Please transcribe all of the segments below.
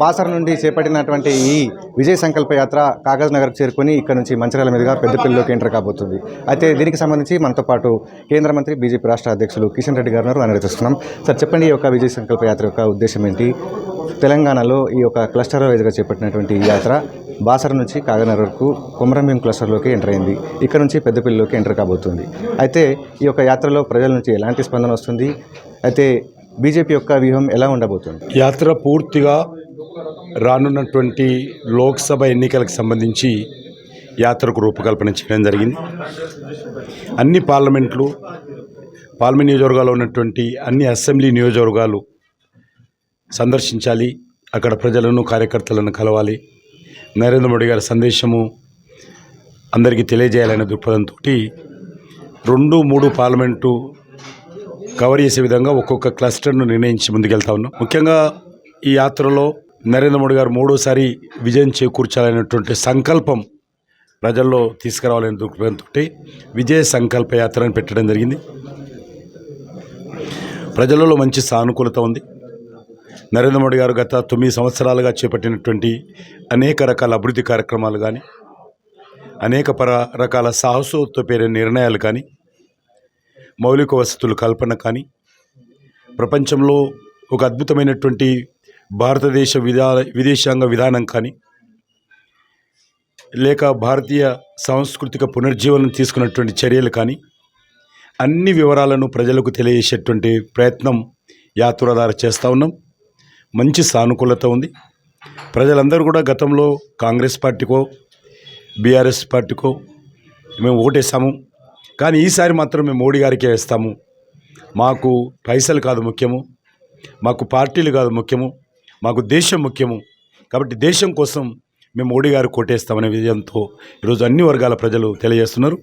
బాసర నుండి చేపట్టినటువంటి ఈ విజయ సంకల్ప యాత్ర కాగజ్ నగర్కు చేరుకొని ఇక్కడ నుంచి మంచిర్యాల మీదుగా పెద్దపల్లిలోకి ఎంటర్ కాబోతుంది. అయితే దీనికి సంబంధించి మనతో పాటు కేంద్ర మంత్రి బీజేపీ రాష్ట్ర అధ్యక్షులు కిషన్ రెడ్డి గారు ఉన్నారు. అనుమతిస్తున్నాం సార్ చెప్పండి ఈ యొక్క విజయ సంకల్ప యాత్ర యొక్క ఉద్దేశం ఏంటి? తెలంగాణలో ఈ యొక్క క్లస్టర్ వైజ్గా చేపట్టినటువంటి ఈ యాత్ర బాసర నుంచి కాగనగర్ వరకు కుమరంభీం క్లస్టర్లోకి ఎంటర్ అయింది. ఇక్కడ నుంచి పెద్దపల్లిలోకి ఎంటర్ కాబోతుంది. అయితే ఈ యొక్క యాత్రలో ప్రజల నుంచి ఎలాంటి స్పందన వస్తుంది? అయితే బీజేపీ యొక్క వ్యూహం ఎలా ఉండబోతుంది? యాత్ర పూర్తిగా రానున్నటువంటి లోక్సభ ఎన్నికలకు సంబంధించి యాత్రకు రూపకల్పన చేయడం జరిగింది. అన్ని పార్లమెంట్లు పార్లమెంట్ నియోజకవర్గాల్లో ఉన్నటువంటి అన్ని అసెంబ్లీ నియోజకవర్గాలు సందర్శించాలి. అక్కడ ప్రజలను కార్యకర్తలను కలవాలి. నరేంద్ర మోడీ గారి సందేశము అందరికీ తెలియజేయాలనే దృక్పథంతో రెండు మూడు పార్లమెంటు కవర్ చేసే విధంగా ఒక్కొక్క క్లస్టర్ను నిర్ణయించి ముందుకెళ్తా ఉన్నాం. ముఖ్యంగా ఈ యాత్రలో నరేంద్ర మోడీ గారు మూడోసారి విజయం చేకూర్చాలనేటువంటి సంకల్పం ప్రజల్లో తీసుకురావాలనే దృక్పథంతో విజయ సంకల్ప యాత్రను పెట్టడం జరిగింది. ప్రజలలో మంచి సానుకూలత ఉంది. నరేంద్ర మోడీ గారు గత తొమ్మిది సంవత్సరాలుగా చేపట్టినటువంటి అనేక రకాల అభివృద్ధి కార్యక్రమాలు కానీ అనేక పర రకాల సాహసోత్వ పేరు నిర్ణయాలు కానీ మౌలిక వసతులు కల్పన కానీ ప్రపంచంలో ఒక అద్భుతమైనటువంటి భారతదేశ విధా విదేశాంగ విధానం కానీ లేక భారతీయ సాంస్కృతిక పునర్జీవనం తీసుకున్నటువంటి చర్యలు కానీ అన్ని వివరాలను ప్రజలకు తెలియజేసేటువంటి ప్రయత్నం యాత్ర చేస్తూ ఉన్నాం. మంచి సానుకూలత ఉంది. ప్రజలందరూ కూడా గతంలో కాంగ్రెస్ పార్టీకో బీఆర్ఎస్ పార్టీకో మేము ఓటేసాము. కానీ ఈసారి మాత్రం మేము మోడీ గారికే వేస్తాము. మాకు పైసలు కాదు ముఖ్యము. మాకు పార్టీలు కాదు ముఖ్యము. మాకు దేశం ముఖ్యము. కాబట్టి దేశం కోసం మేము మోడీ గారు కొట్టేస్తామనే విజయంతో ఈరోజు అన్ని వర్గాల ప్రజలు తెలియజేస్తున్నారు.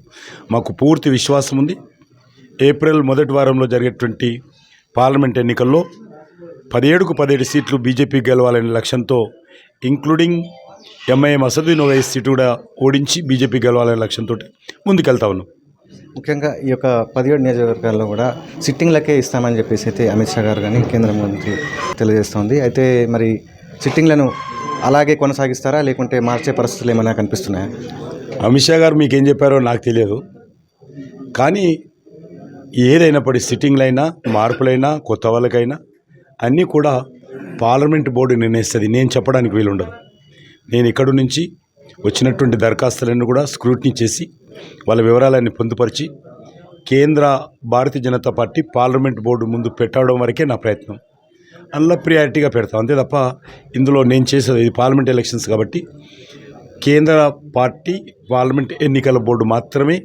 మాకు పూర్తి విశ్వాసం ఉంది. ఏప్రిల్ మొదటి వారంలో జరిగేటువంటి పార్లమెంట్ ఎన్నికల్లో పదిహేడుకు పదిహేడు సీట్లు బీజేపీ గెలవాలనే లక్ష్యంతో including MIM Asaduddin Owaisi seat కూడా ఓడించి బీజేపీ గెలవాలనే లక్ష్యంతో ముందుకెళ్తా ఉన్నాం. ముఖ్యంగా ఈ యొక్క పదిహేడు నియోజకవర్గాల్లో కూడా సిట్టింగ్లకే ఇస్తామని చెప్పేసి అయితే అమిత్ షా గారు కానీ కేంద్ర మంత్రి తెలియజేస్తోంది. అయితే మరి సిట్టింగ్లను అలాగే కొనసాగిస్తారా? లేకుంటే మార్చే పరిస్థితులు ఏమైనా కనిపిస్తున్నాయా? అమిత్ షా గారు మీకేం చెప్పారో నాకు తెలియదు. కానీ ఏదైనప్పటి సిట్టింగ్లైనా మార్పులైనా కొత్త వాళ్ళకైనా అన్నీ కూడా పార్లమెంట్ బోర్డు నిర్ణయిస్తుంది. నేను చెప్పడానికి వీలుండదు. నేను ఇక్కడి నుంచి వచ్చినటువంటి దరఖాస్తులన్నీ కూడా స్క్రూటినీ చేసి వాళ్ళ వివరాలన్నీ పొందుపరిచి కేంద్ర Bharatiya Janata party parliament board ముందు పెట్టడం వరకే నా ప్రయత్నం. అందులో ప్రియారిటీగా పెడతాం. అంతే తప్ప ఇందులో నేను చేసేది ఇది పార్లమెంట్ ఎలక్షన్స్ కాబట్టి కేంద్ర పార్టీ పార్లమెంట్ ఎన్నికల బోర్డు మాత్రమే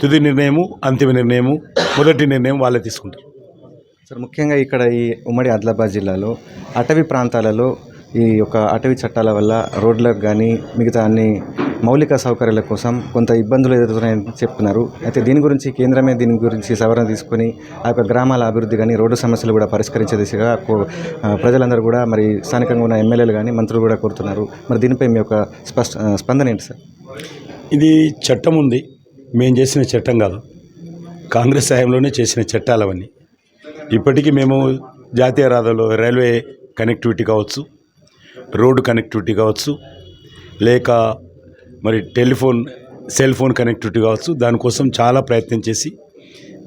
తుది నిర్ణయము అంతిమ నిర్ణయము మొదటి నిర్ణయం వాళ్ళే తీసుకుంటారు. సార్ ముఖ్యంగా ఇక్కడ ఈ ఉమ్మడి ఆదిలాబాద్ జిల్లాలో అటవీ ప్రాంతాలలో ఈ యొక్క అటవీ చట్టాల వల్ల రోడ్లకు కానీ మిగతా అన్ని మౌలిక సౌకర్యాల కోసం కొంత ఇబ్బందులు ఎదుర్కొన్నాయని చెప్తున్నారు. అయితే దీని గురించి కేంద్రమే దీని గురించి సవరణ తీసుకొని ఆ యొక్క గ్రామాల అభివృద్ధి కానీ రోడ్డు సమస్యలు కూడా పరిష్కరించే దిశగా ప్రజలందరూ కూడా మరి స్థానికంగా ఉన్న ఎమ్మెల్యేలు కానీ మంత్రులు కూడా కోరుతున్నారు. మరి దీనిపై మీ యొక్క స్పష్ట స్పందన ఏంటి సార్? ఇది చట్టం ఉంది. మేము చేసిన చట్టం కాదు. కాంగ్రెస్ హయాంలోనే చేసిన చట్టాలు అవన్నీ ఇప్పటికీ మేము జాతీయ రహదారులు రైల్వే కనెక్టివిటీ కావచ్చు రోడ్డు కనెక్టివిటీ కావచ్చు లేక మరి టెలిఫోన్ సెల్ ఫోన్ కనెక్టివిటీ కావచ్చు. దానికోసం చాలా ప్రయత్నం చేసి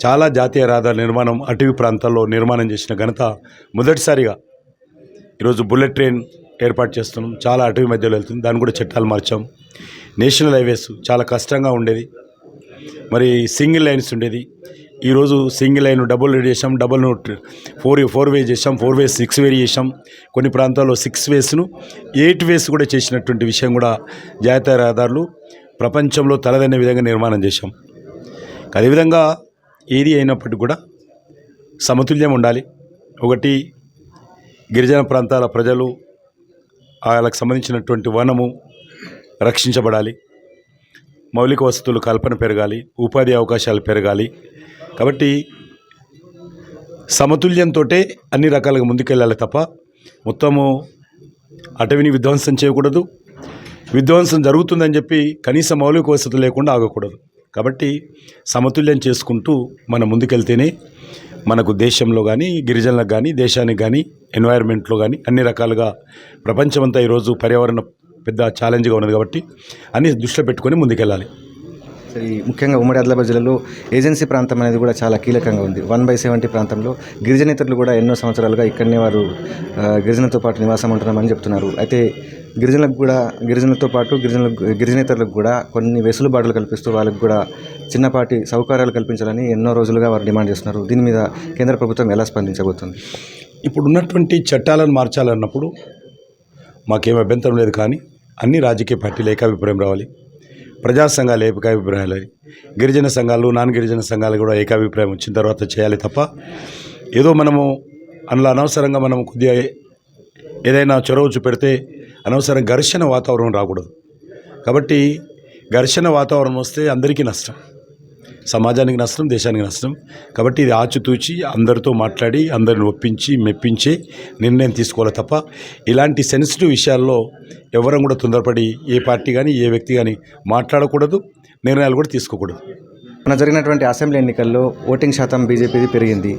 చాలా జాతీయ రహదారుల నిర్మాణం అటవీ ప్రాంతాల్లో నిర్మాణం చేసిన ఘనత మొదటిసారిగా ఈరోజు బుల్లెట్ ట్రైన్ ఏర్పాటు చేస్తున్నాం. చాలా అటవీ మధ్యలో వెళ్తుంది. దాన్ని కూడా చట్టాలు మార్చాం. నేషనల్ హైవేస్ చాలా కష్టంగా ఉండేది. మరి సింగిల్ లైన్స్ ఉండేది. ఈరోజు సింగిల్ లైన్ డబుల్ రెడీ చేసాం double not four four way చేసాం ఫోర్ వేస్ సిక్స్ వే చేసాం కొన్ని ప్రాంతాల్లో సిక్స్ వేస్ను ఎయిట్ వేస్ కూడా చేసినటువంటి విషయం కూడా జాతీయ రహదారులు ప్రపంచంలో తలదన్న విధంగా నిర్మాణం చేశాం. అదేవిధంగా ఏది అయినప్పటికీ కూడా సమతుల్యం ఉండాలి. ఒకటి గిరిజన ప్రాంతాల ప్రజలు వాళ్ళకు సంబంధించినటువంటి వనము రక్షించబడాలి. మౌలిక వసతులు కల్పన పెరగాలి ఉపాధి అవకాశాలు పెరగాలి. కాబట్టి సమతుల్యంతో అన్ని రకాలుగా ముందుకెళ్ళాలి తప్ప మొత్తము అటవిని విధ్వంసం చేయకూడదు. విధ్వంసం జరుగుతుందని చెప్పి కనీస మౌలిక వసతులు లేకుండా ఆగకూడదు. కాబట్టి సమతుల్యం చేసుకుంటూ మనం ముందుకెళ్తేనే మనకు దేశంలో కానీ గిరిజనులకు కానీ దేశానికి కానీ ఎన్వైర్న్మెంట్లో కానీ అన్ని రకాలుగా ప్రపంచమంతా ఈరోజు పర్యావరణ పెద్ద ఛాలెంజ్గా ఉన్నది కాబట్టి అన్ని దృష్టిలో పెట్టుకొని ముందుకెళ్ళాలి. ఈ ముఖ్యంగా ఉమ్మడి ఆదిలాబాద్ జిల్లాలో ఏజెన్సీ ప్రాంతం అనేది కూడా చాలా కీలకంగా ఉంది. వన్ బై సెవెంటీ ప్రాంతంలో గిరిజనేతరులు కూడా ఎన్నో సంవత్సరాలుగా ఇక్కడనే వారు గిరిజనతో పాటు నివాసం ఉంటున్నామని చెప్తున్నారు. అయితే గిరిజనులకు కూడా గిరిజనులతో పాటు గిరిజనులకు గిరిజనేతరులకు కూడా కొన్ని వెసులుబాటులు కల్పిస్తూ వాళ్ళకు కూడా చిన్నపాటి సౌకర్యాలు కల్పించాలని ఎన్నో రోజులుగా వారు డిమాండ్ చేస్తున్నారు. దీని మీద కేంద్ర ప్రభుత్వం ఎలా స్పందించబోతుంది? ఇప్పుడు ఉన్నటువంటి చట్టాలను మార్చాలన్నప్పుడు మాకేం అభ్యంతరం లేదు కానీ అన్ని రాజకీయ పార్టీలు ఏకాభిప్రాయం రావాలి. ప్రజా సంఘాలు ఏకాభిప్రాయాలు గిరిజన సంఘాలు నాన్ గిరిజన సంఘాలు కూడా ఏకాభిప్రాయం వచ్చిన తర్వాత చేయాలి తప్ప ఏదో మనము అందులో అనవసరంగా మనం కొద్దిగా ఏదైనా చొరవ చూపెడితే అనవసరం ఘర్షణ వాతావరణం రాకూడదు. కాబట్టి ఘర్షణ వాతావరణం వస్తే అందరికీ నష్టం. సమాజానికి నష్టం దేశానికి నష్టం. కాబట్టి ఇది ఆచితూచి అందరితో మాట్లాడి అందరిని ఒప్పించి మెప్పించే నిర్ణయం తీసుకోవాలి తప్ప ఇలాంటి సెన్సిటివ్ విషయాల్లో ఎవరం కూడా తొందరపడి ఏ పార్టీ కానీ ఏ వ్యక్తి కానీ మాట్లాడకూడదు నిర్ణయాలు కూడా తీసుకోకూడదు. మన జరిగినటువంటి అసెంబ్లీ ఎన్నికల్లో ఓటింగ్ శాతం బీజేపీది పెరిగింది.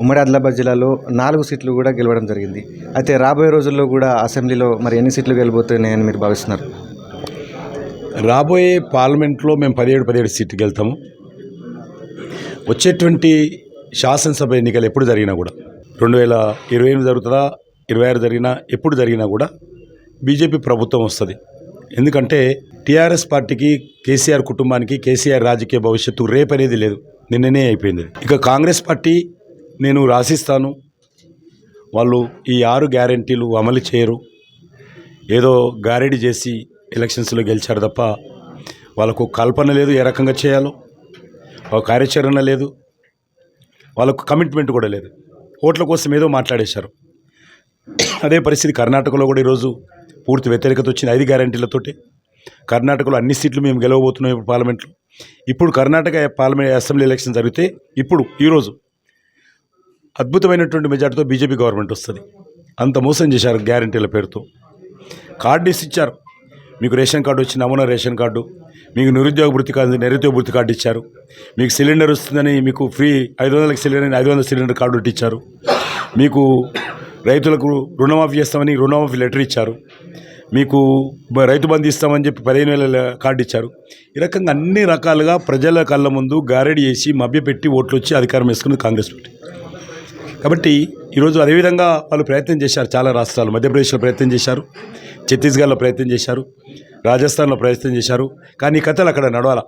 ఉమ్మడి ఆదిలాబాద్ జిల్లాలో నాలుగు సీట్లు కూడా గెలవడం జరిగింది. అయితే రాబోయే రోజుల్లో కూడా అసెంబ్లీలో మరి ఎన్ని సీట్లు గెలిపోతున్నాయని మీరు భావిస్తున్నారు? రాబోయే పార్లమెంట్లో మేము పదిహేడు పదిహేడు సీట్కి వెళ్తాము వచ్చేటువంటి శాసనసభ ఎన్నికలు ఎప్పుడు జరిగినా కూడా రెండు వేల ఇరవై ఎనిమిది జరుగుతుందా ఇరవై ఆరు జరిగినా ఎప్పుడు జరిగినా కూడా బీజేపీ ప్రభుత్వం వస్తుంది. ఎందుకంటే టీఆర్ఎస్ పార్టీకి కేసీఆర్ కుటుంబానికి కేసీఆర్ రాజకీయ భవిష్యత్తు రేపనేది లేదు. నిన్ననే అయిపోయింది ఇక కాంగ్రెస్ పార్టీ నేను రాసిస్తాను. వాళ్ళు ఈ ఆరు గ్యారంటీలు అమలు చేయరు. ఏదో గారెడి చేసి ఎలక్షన్స్లో గెలిచారు తప్ప వాళ్ళకు కల్పన లేదు ఏ రకంగా చేయాలో. ఒక కార్యాచరణ లేదు. వాళ్ళకు కమిట్మెంట్ కూడా లేదు. ఓట్ల కోసం ఏదో మాట్లాడేశారు. అదే పరిస్థితి కర్ణాటకలో కూడా ఈరోజు పూర్తి వ్యతిరేకత వచ్చింది. ఐదు గ్యారంటీలతోటి కర్ణాటకలో అన్ని సీట్లు మేము గెలవబోతున్నాం ఇప్పుడు పార్లమెంట్లో. ఇప్పుడు కర్ణాటక పార్లమెంట్ అసెంబ్లీ ఎలక్షన్ జరిగితే ఇప్పుడు ఈరోజు అద్భుతమైనటువంటి మెజార్టీతో బీజేపీ గవర్నమెంట్ వస్తుంది. అంత మోసం చేశారు గ్యారంటీల పేరుతో. కార్డు ఇచ్చారు. మీకు రేషన్ కార్డు వచ్చి నమూనా రేషన్ కార్డు మీకు నిరుద్యోగ వృత్తి కార్డు నిరుద్యోగ వృత్తి కార్డు ఇచ్చారు. మీకు సిలిండర్ వస్తుందని మీకు ఫ్రీ ఐదు వందలకి సిలిండర్ ఐదు వందల సిలిండర్ కార్డు ఒకటి ఇచ్చారు. మీకు రైతులకు రుణమాఫీ చేస్తామని రుణమాఫీ లెటర్ ఇచ్చారు. మీకు రైతు బంధు ఇస్తామని చెప్పి పదిహేను వేల కార్డు ఇచ్చారు. ఈ రకంగా అన్ని రకాలుగా ప్రజల కళ్ళ ముందు గారెడి చేసి మభ్యపెట్టి ఓట్లు వచ్చి అధికారం వేసుకుంది కాంగ్రెస్ పార్టీ. కాబట్టి ఈరోజు అదేవిధంగా వాళ్ళు ప్రయత్నం చేశారు చాలా రాష్ట్రాలు మధ్యప్రదేశ్లో ప్రయత్నం చేశారు. ఛత్తీస్గఢ్లో ప్రయత్నం చేశారు రాజస్థాన్లో ప్రయత్నం చేశారు కానీ ఈ కథలు అక్కడ నడవాల.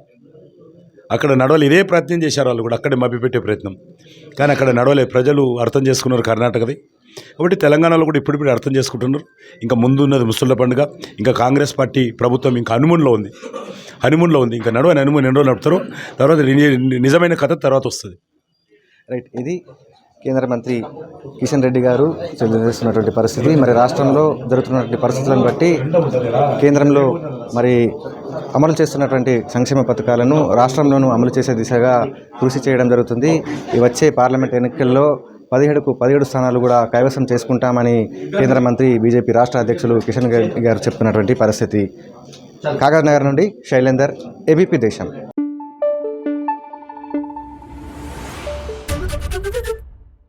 అక్కడ నడవలు ఇదే ప్రయత్నం చేశారు వాళ్ళు కూడా అక్కడే మభ్యపెట్టే ప్రయత్నం. కానీ అక్కడ నడవలే ప్రజలు అర్థం చేసుకున్నారు కర్ణాటకది. కాబట్టి తెలంగాణలో కూడా ఇప్పుడిప్పుడు అర్థం చేసుకుంటున్నారు. ఇంకా ముందు ఉన్నది ముసళ్ళ పండుగ ఇంకా కాంగ్రెస్ పార్టీ ప్రభుత్వం ఇంకా హనుమూన్లో ఉంది. హనుమూన్లో ఉంది ఇంకా నడవని హనుమూన్ ఎన్ని రోజులు నడుపుతారు తర్వాత నిజమైన కథ తర్వాత వస్తుంది. రైట్ ఇది కేంద్ర మంత్రి కిషన్ రెడ్డి గారు చేస్తున్నటువంటి పరిస్థితి. మరి రాష్ట్రంలో జరుగుతున్నటువంటి పరిస్థితులను బట్టి కేంద్రంలో మరి అమలు చేస్తున్నటువంటి సంక్షేమ పథకాలను రాష్ట్రంలోనూ అమలు చేసే దిశగా కృషి చేయడం జరుగుతుంది. ఈ వచ్చే పార్లమెంట్ ఎన్నికల్లో పదిహేడుకు పదిహేడు స్థానాలు కూడా కైవసం చేసుకుంటామని కేంద్ర మంత్రి బీజేపీ రాష్ట్ర అధ్యక్షులు కిషన్ రెడ్డి గారు చెప్తున్నటువంటి పరిస్థితి. కాగజ్ నగర్ నుండి శైలేందర్ ఏబీపీ దేశం.